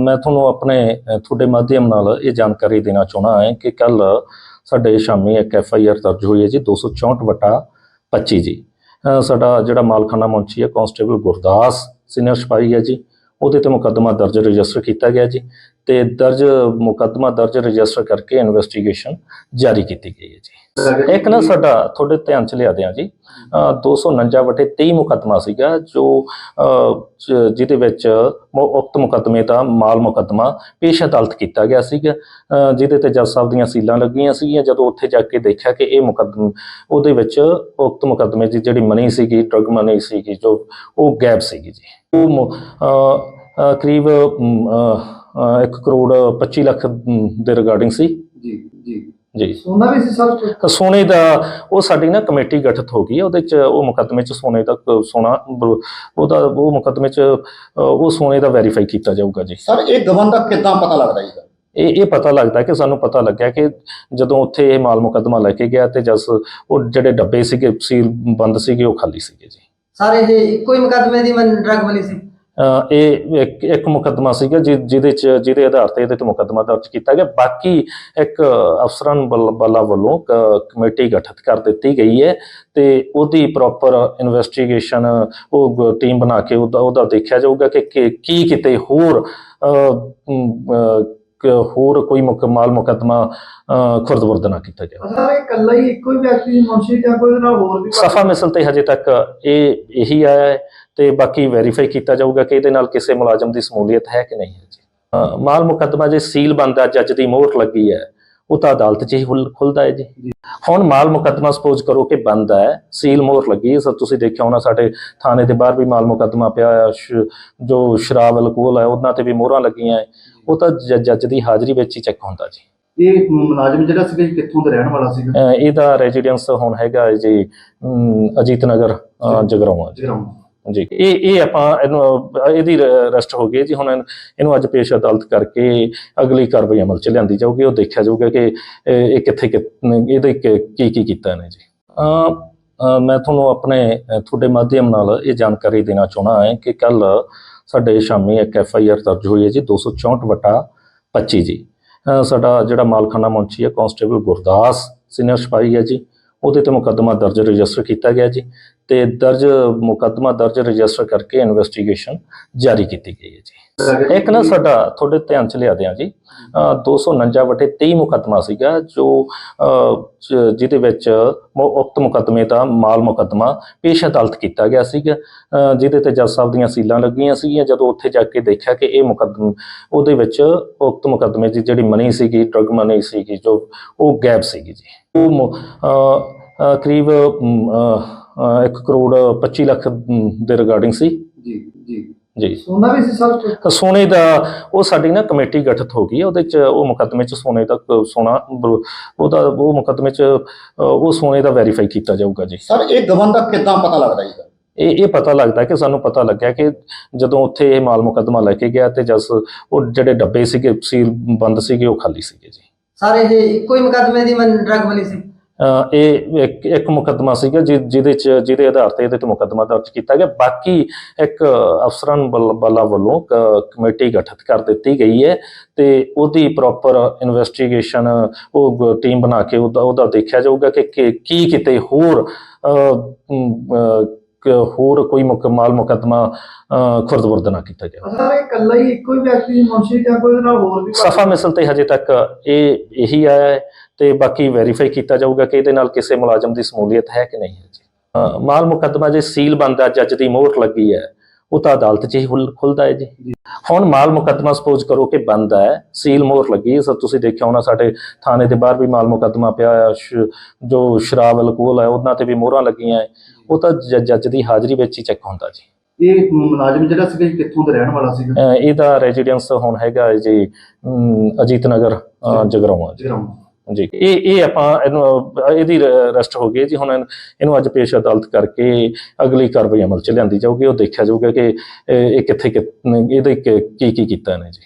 ਮੈਂ ਤੁਹਾਨੂੰ ਆਪਣੇ ਤੁਹਾਡੇ ਮਾਧਿਅਮ ਨਾਲ ਇਹ ਜਾਣਕਾਰੀ ਦੇਣਾ ਚਾਹਣਾ ਹੈ ਕਿ ਕੱਲ ਸਾਡੇ ਸ਼ਾਮੀ ਇੱਕ ਐਫ ਆਈ ਆਰ ਦਰਜ ਹੋਈ ਹੈ ਜੀ 264 ਵਟਾ 25 ਜੀ। ਸਾਡਾ ਜਿਹੜਾ ਮਾਲਖਾਨਾ ਮੁੰਸ਼ੀ ਹੈ ਕਾਂਸਟੇਬਲ ਗੁਰਦਾਸ ਸੀਨੀਅਰ ਸਿਪਾਹੀ ਹੈ ਜੀ, ਉਹਦੇ ਤੇ ਮੁਕੱਦਮਾ ਦਰਜ ਰਜਿਸਟਰ ਕੀਤਾ ਗਿਆ ਜੀ। ਤੇ ਦਰਜ ਮੁਕੱਦਮਾ ਦਰਜ ਰਜਿਸਟਰ ਕਰਕੇ ਇਨਵੈਸਟੀਗੇਸ਼ਨ ਜਾਰੀ ਕੀਤੀ ਗਈ ਹੈ ਜੀ। ਇੱਕ ਨਾ ਸਾਡਾ ਤੁਹਾਡੇ ਧਿਆਨ ਚ ਲਿਆ ਦਿਆਂ ਜੀ ਅ, 249 ਵਟੇ 23 ਮੁਕੱਦਮਾ ਸੀਗਾ ਜੋ ਜਿਹਦੇ ਵਿੱਚ ਉਕਤ ਮੁਕੱਦਮੇ ਦਾ ਮਾਲ ਮੁਕੱਦਮਾ ਪੇਸ਼ ਅਦਾਲਤ ਕੀਤਾ ਗਿਆ ਸੀਗਾ ਜਿਹਦੇ ਤੇ ਜੱਜ ਸਾਹਿਬ ਦੀਆਂ ਸੀਲਾਂ ਲੱਗੀਆਂ ਸੀਗੀਆਂ ਜਦੋਂ ਉੱਥੇ ਜਾ ਕੇ ਦੇਖਿਆ ਕਿ ਇਹ ਮੁਕੱਦਮ ਉਹਦੇ ਵਿੱਚ ਉਕਤ ਮੁਕੱਦਮੇ ਦੀ ਜਿਹੜੀ ਮਨੀ ਸੀਗੀ ਡਰਗ ਮਨੀ ਸੀਗੀ ਜੋ ਉਹ ਗੈਪ ਸੀਗੀ ਜੀ। ਉਹ ਕਰੀਬ 1 ਕਰੋੜ 25 ਲੱਖ ਦੇ ਰਿਗਾਰਡਿੰਗ ਸੀ। ਜੀ ਜੀ। ਜੀ। ਸੋਨਾ ਵੀ ਸੀ ਸਰ ਸੋਨੇ ਦਾ ਉਹ ਸਾਡੀ ਨਾ ਕਮੇਟੀ ਗਠਿਤ ਹੋ ਗਈ ਹੈ ਉਹਦੇ ਚ ਉਹ ਮੁਕੱਦਮੇ ਚ ਸੋਨੇ ਦਾ ਸੋਨਾ ਉਹਦਾ ਉਹ ਮੁਕੱਦਮੇ ਚ ਉਹ ਸੋਨੇ ਦਾ ਵੈਰੀਫਾਈ ਕੀਤਾ ਜਾਊਗਾ ਜੀ। ਸਰ ਇਹ ਗਵਨ ਦਾ ਕਿੱਦਾਂ ਪਤਾ ਲੱਗਦਾ ਜੀ? ਇਹ ਇਹ ਪਤਾ ਲੱਗਦਾ ਕਿ ਸਾਨੂੰ ਪਤਾ ਲੱਗਿਆ ਕਿ ਜਦੋਂ ਉੱਥੇ ਇਹ ਮਾਲ ਮੁਕੱਦਮਾ ਲੈ ਕੇ ਗਿਆ ਤੇ ਜਸ ਉਹ ਜਿਹੜੇ ਡੱਬੇ ਸੀਗੇ ਸੀਲ ਬੰਦ ਸੀਗੇ ਉਹ ਖਾਲੀ ਸੀਗੇ ਜੀ। ਸਰ ਇਹ ਇੱਕੋ ਹੀ ਮੁਕੱਦਮੇ ਦੀ ਮਨ ਡਰਗ ਬਣੀ ਸੀ? ਇਹ ਇੱਕ ਇੱਕ ਮੁਕੱਦਮਾ ਸੀਗਾ ਜਿ- ਜਿਹਦੇ ਚ, ਜਿਹਦੇ ਆਧਾਰ ਤੇ ਇਹਦੇ ਤੇ ਮੁਕੱਦਮਾ ਦਰਜ ਕੀਤਾ ਗਿਆ। ਬਾਕੀ ਇੱਕ ਅਫਸਰਾਂ ਵੱਲ- ਵਾਲਾ ਵੱਲੋਂ ਕ- ਕਮੇਟੀ ਗਠਿਤ ਕਰ ਦਿੱਤੀ ਗਈ ਹੈ ਤੇ ਉਹਦੀ ਪ੍ਰੋਪਰ ਇਨਵੈਸਟੀਗੇਸ਼ਨ ਉਹ ਟੀਮ ਬਣਾ ਕੇ ਉਹਦਾ ਉਹਦਾ ਦੇਖਿਆ ਜਾਊਗਾ ਕਿ, ਕਿ- ਕੀ ਕਿਤੇ ਹੋਰ ਹੋਰ ਕੋਈ ਮੁਕਮਾਲ ਮੁਕੱਦਮਾ ਖੁਰਦਬੁਰਦ ਨਾ ਕੀਤਾ ਜਾਵੇ। ਸਰ ਇਕੱਲਾ ਹੀ ਇੱਕੋ ਹੀ ਵਿਅਕਤੀ ਮੁਨਸ਼ੀ ਜਾਂ ਕੋਈ ਨਾਲ ਹੋਰ ਵੀ ਸਫਾ ਮਿਸਲ ਤੇ ਹਜੇ ਤੱਕ ਇਹ ਇਹੀ ਆਇਆ ਹੈ ਤੇ ਬਾਕੀ ਵੈਰੀਫਾਈ ਕੀਤਾ ਜਾਊਗਾ ਕਿ ਇਹਦੇ ਨਾਲ ਕਿਸੇ ਮੁਲਾਜ਼ਮ ਦੀ ਸਮੂਲੀਅਤ ਹੈ ਕਿ ਨਹੀਂ ਹੈ ਜੀ। ਮਾਲ ਮੁਕੱਦਮਾ ਜੇ ਸੀਲ ਬੰਦਾ ਜੱਜ ਦੀ ਮੋਹਰ ਲੱਗੀ ਹੈ ਉਹ ਤਾਂ ਅਦਾਲਤ 'ਚ ਹੀ ਖੁੱਲ- ਖੁੱਲਦਾ ਹੈ ਜੀ। ਹੁਣ ਮਾਲ ਮੁਕੱਦਮਾ ਸਪੋਜ਼ ਕਰੋ ਕਿ ਬੰਦ ਹੈ ਸੀਲ ਮੋਹਰ ਲੱਗੀ ਹੈ। ਸੋ ਤੁਸੀਂ ਦੇਖਿਆ ਹੋਣਾ ਸਾਡੇ ਥਾਣੇ ਦੇ ਬਾਹਰ ਵੀ ਮਾਲ ਮੁਕੱਦਮਾ ਪਿਆ ਹੋਇਆ ਸ਼- ਜੋ ਸ਼ਰਾਬ ਅਲਕੋਹਲ ਹੈ ਉਹਨਾਂ ਤੇ ਵੀ ਮੋਹਰਾਂ ਲੱਗੀਆਂ ਹੈ। ਉਹ ਤਾਂ ਜੱਜ ਦੀ ਹਾਜ਼ਰੀ ਵਿੱਚ ਹੀ ਚੈੱਕ ਹੁੰਦਾ ਜੀ। ਇਹ ਮੁਲਾਜ਼ਮ ਜਿਹੜਾ ਜੀ ਕਿੱਥੋਂ ਦਾ ਰਹਿਣ ਵਾਲਾ ਅ, ਇਹਦਾ ਰੈਜ਼ੀਡੈਂਸ ਹੁਣ ਹੈਗਾ ਜੀ ਅਜੀਤ ਨਗਰ ਜਗਰਾਉਂ ਜੀ। ਜਗਰਾਉਂ। ਜੀ ਇਹ ਇਹ ਆਪਾਂ ਇਹਨੂੰ, ਇਹਦੀ ਰੈਸਟ ਹੋ ਗਈ ਜੀ। ਹੁਣ ਇਹਨੂੰ- ਅੱਜ ਪੇਸ਼ ਅਦਾਲਤ ਕਰਕੇ ਅਗਲੀ ਕਾਰਵਾਈ ਅਮਲ ਚ ਲਿਆਂਦੀ ਜਾਊਗੀ। ਉਹ ਦੇਖਿਆ ਜਾਊਗਾ ਕਿ ਇਹ ਕਿੱਥੇ ਕਿ- ਇਹਦੇ ਕ- ਕੀ ਕੀ ਕੀਤਾ ਇਹਨੇ ਜੀ। ਮੈਂ ਤੁਹਾਨੂੰ ਆਪਣੇ ਤੁਹਾਡੇ ਮਾਧਿਅਮ ਨਾਲ ਇਹ ਜਾਣਕਾਰੀ ਦੇਣਾ ਚਾਹਣਾ ਹੈ ਕਿ ਕੱਲ ਸਾਡੇ ਸ਼ਾਮੀ ਇੱਕ ਐਫ ਆਈ ਆਰ ਦਰਜ ਹੋਈ ਹੈ ਜੀ 264 ਵਟਾ 25 ਜੀ। ਸਾਡਾ ਜਿਹੜਾ ਮਾਲਖਾਨਾ ਮੁੰਸ਼ੀ ਹੈ ਕਾਂਸਟੇਬਲ ਗੁਰਦਾਸ ਸੀਨੀਅਰ ਸਿਪਾਹੀ ਹੈ ਜੀ। ਉਹਦੇ ਤੇ ਮੁਕੱਦਮਾ ਦਰਜ ਰਜਿਸਟਰ ਕੀਤਾ ਗਿਆ ਜੀ। ਤੇ ਦਰਜ ਮੁਕੱਦਮਾ ਦਰਜ ਰਜਿਸਟਰ ਕਰਕੇ ਇਨਵੈਸਟੀਗੇਸ਼ਨ ਜਾਰੀ ਕੀਤੀ ਗਈ ਹੈ ਜੀ। ਇੱਕ ਨਾ ਸਾਡਾ ਤੁਹਾਡੇ ਧਿਆਨ ਚ ਲਿਆ ਦਿਆਂ ਜੀ ਅ, 249 ਵਟੇ 23 ਮੁਕੱਦਮਾ ਸੀਗਾ ਜੋ ਜਿਹਦੇ ਵਿੱਚ ਉਕਤ ਮੁਕੱਦਮੇ ਦਾ ਮਾਲ ਮੁਕੱਦਮਾ ਪੇਸ਼ ਅਦਾਲਤ ਕੀਤਾ ਗਿਆ ਸੀਗਾ ਜਿਹਦੇ ਤੇ ਜੱਜ ਸਾਹਿਬ ਦੀਆਂ ਸੀਲਾਂ ਲੱਗੀਆਂ ਸੀਗੀਆਂ ਜਦੋਂ ਉੱਥੇ ਜਾ ਕੇ ਦੇਖਿਆ ਕਿ ਇਹ ਮੁਕੱਦਮ ਉਹਦੇ ਵਿੱਚ ਉਕਤ ਮੁਕੱਦਮੇ ਦੀ ਜਿਹੜੀ ਮਨੀ ਸੀਗੀ ਡਰਗ ਮਨੀ ਸੀਗੀ ਜੋ ਉਹ ਗੈਪ ਸੀਗੀ ਜੀ। ਉਹ ਕਰੀਬ 1 ਕਰੋੜ 25 ਲੱਖ ਦੇ ਰਿਗਾਰਡਿੰਗ ਸੀ। ਜੀ ਜੀ। ਜੀ। ਸੋਨਾ ਵੀ ਸੀ ਸਰ? ਤਾਂ ਸੋਨੇ ਦਾ ਉਹ ਸਾਡੀ ਨਾ ਕਮੇਟੀ ਗਠਿਤ ਹੋ ਗਈ ਹੈ ਉਹਦੇ ਚ ਉਹ ਮੁਕੱਦਮੇ ਚ ਸੋਨੇ ਦਾ ਸੋਨਾ ਉਹਦਾ ਉਹ ਮੁਕੱਦਮੇ ਚ ਉਹ ਸੋਨੇ ਦਾ ਵੈਰੀਫਾਈ ਕੀਤਾ ਜਾਊਗਾ ਜੀ। ਸਰ ਇਹ ਗਵਨ ਦਾ ਕਿੱਦਾਂ ਪਤਾ ਲੱਗਦਾ ਜੀ? ਇਹ ਇਹ ਪਤਾ ਲੱਗਦਾ ਕਿ ਸਾਨੂੰ ਪਤਾ ਲੱਗਿਆ ਕਿ ਜਦੋਂ ਉੱਥੇ ਇਹ ਮਾਲ ਮੁਕੱਦਮਾ ਲੈ ਕੇ ਗਿਆ ਤੇ ਜਸ ਉਹ ਜਿਹੜੇ ਡੱਬੇ ਸੀਗੇ ਸੀਲ ਬੰਦ ਸੀਗੇ ਉਹ ਖਾਲੀ ਸੀਗੇ ਜੀ। ਸਰ ਇਹ ਇੱਕੋ ਹੀ ਮੁਕੱਦਮੇ ਦੀ ਮਨ ਡਰਗ ਬਣੀ ਸੀ? ਇਹ ਇੱਕ ਇੱਕ ਮੁਕੱਦਮਾ ਸੀਗਾ ਜਿ- ਜਿਹਦੇ ਚ, ਜਿਹਦੇ ਆਧਾਰ ਤੇ ਇਹਦੇ ਤੇ ਮੁਕੱਦਮਾ ਦਰਜ ਕੀਤਾ ਗਿਆ। ਬਾਕੀ ਇੱਕ ਅਫਸਰਾਂ ਵੱਲ- ਵਾਲਾ ਵੱਲੋਂ ਕ- ਕਮੇਟੀ ਗਠਿਤ ਕਰ ਦਿੱਤੀ ਗਈ ਹੈ ਤੇ ਉਹਦੀ ਪ੍ਰੋਪਰ ਇਨਵੈਸਟੀਗੇਸ਼ਨ ਉਹ ਟੀਮ ਬਣਾ ਕੇ ਉਹਦਾ ਉਹਦਾ ਦੇਖਿਆ ਜਾਊਗਾ ਕਿ, ਕਿ- ਕੀ ਕਿਤੇ ਹੋਰ ਹੋਰ ਕੋਈ ਮੁਕਮਾਲ ਮੁਕੱਦਮਾ ਖੁਰਦਬੁਰਦ ਨਾ ਕੀਤਾ ਜਾਵੇ ਸਰ ਇਹ ਇਕੱਲਾ ਹੀ ਇੱਕੋ ਹੀ ਵਿਅਕਤੀ ਮੁਨਸ਼ੀ ਜਾਂ ਕੋਈ ਨਾਲ ਹੋਰ ਵੀ ਸਫਾ ਮਿਸਲ ਤੇ ਹਜੇ ਤੱਕ ਇਹ ਇਹੀ ਆਇਆ ਹੈ ਤੇ ਬਾਕੀ ਵੈਰੀਫਾਈ ਕੀਤਾ ਜਾਊਗਾ ਕਿ ਇਹਦੇ ਨਾਲ ਕਿਸੇ ਮੁਲਾਜ਼ਮ ਦੀ ਸਮੂਲੀਅਤ ਹੈ ਕਿ ਨਹੀਂ ਹੈ ਜੀ। ਮਾਲ ਮੁਕੱਦਮਾ ਜੇ ਸੀਲ ਬੰਦਾ ਜੱਜ ਦੀ ਮੋਹਰ ਲੱਗੀ ਹੈ ਉਹ ਤਾਂ ਅਦਾਲਤ 'ਚ ਹੀ ਖੁੱਲ- ਖੁੱਲਦਾ ਹੈ ਜੀ। ਹੁਣ ਮਾਲ ਮੁਕੱਦਮਾ ਸਪੋਜ਼ ਕਰੋ ਕਿ ਬੰਦ ਹੈ ਸੀਲ ਮੋਹਰ ਲੱਗੀ ਹੈ। ਸੋ ਤੁਸੀਂ ਦੇਖਿਆ ਹੋਣਾ ਸਾਡੇ ਥਾਣੇ ਦੇ ਬਾਹਰ ਵੀ ਮਾਲ ਮੁਕੱਦਮਾ ਪਿਆ ਹੋਇਆ ਸ਼- ਜੋ ਸ਼ਰਾਬ ਅਲਕੋਹਲ ਹੈ ਉਹਨਾਂ ਤੇ ਵੀ ਮੋਹਰਾਂ ਲੱਗੀਆਂ ਹੈ। ਉਹ ਤਾਂ ਜੱਜ ਦੀ ਹਾਜ਼ਰੀ ਵਿੱਚ ਹੀ ਚੈੱਕ ਹੁੰਦਾ ਜੀ। ਇਹ ਮੁਲਾਜ਼ਮ ਜਿਹੜਾ ਸੀਗਾ ਕਿੱਥੋਂ ਦਾ ਰਹਿਣ ਵਾਲਾ ਸੀਗਾ? ਅ, ਇਹਦਾ ਰੈਜ਼ੀਡੈਂਸ ਹੁਣ ਹੈਗਾ ਜੀ ਅਜੀਤ ਨਗਰ ਜਗਰਾਉਂ ਜੀ। ਜੀ ਇਹ ਇਹ ਆਪਾਂ ਇਹਨੂੰ, ਇਹਦੀ ਰੈਸਟ ਹੋ ਗਈ ਜੀ। ਹੁਣ ਇਹਨੂੰ- ਅੱਜ ਪੇਸ਼ ਅਦਾਲਤ ਕਰਕੇ ਅਗਲੀ ਕਾਰਵਾਈ ਅਮਲ ਚ ਲਿਆਂਦੀ ਜਾਊਗੀ। ਉਹ ਦੇਖਿਆ ਜਾਊਗਾ ਕਿ ਇਹ ਕਿੱਥੇ ਕਿ- ਇਹਦੇ ਕ- ਕੀ ਕੀ ਕੀਤਾ ਇਹਨੇ ਜੀ।